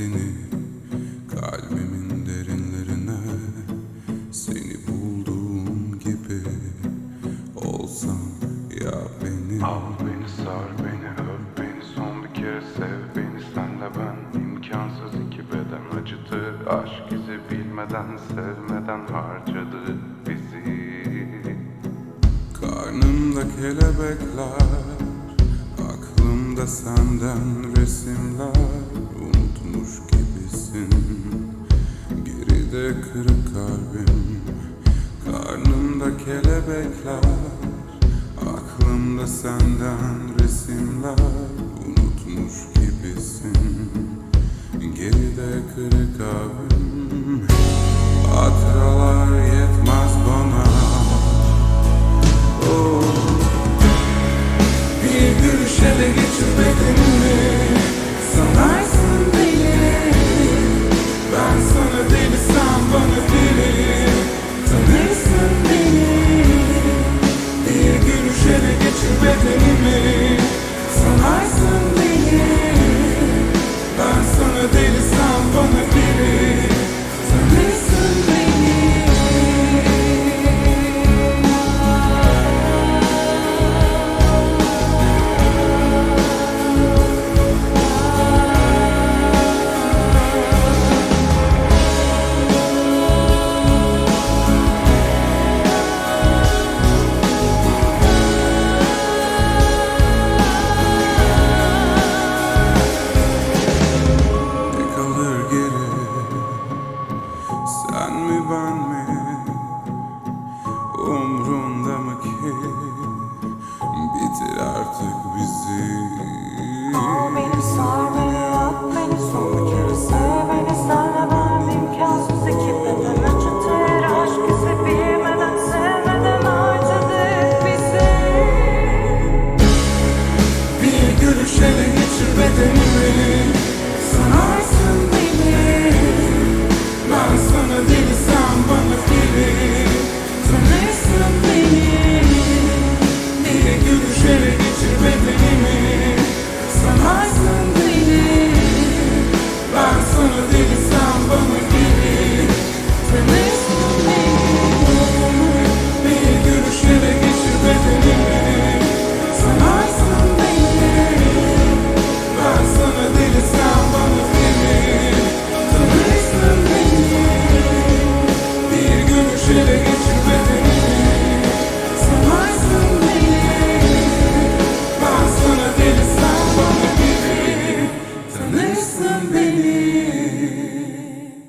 izini Kalbimin derinlerine. Seni bulduğum gibi Olsam ya benim Al beni sar beni öp beni. Son bir kere sev beni. Senle ben imkansız iki beden acıtır. Aşk izi bilmeden sevmeden harcadı bizi. Karnımda kelebekler Aklımda senden resimler Geride kırık kalbim Karnımda kelebekler Aklımda senden resimler Unutmuş gibisin. Geride kırık kalbim Hatıralar yetmez bana. Bir gülüşe de geçir bedenimi Sanarsın Sen mi ben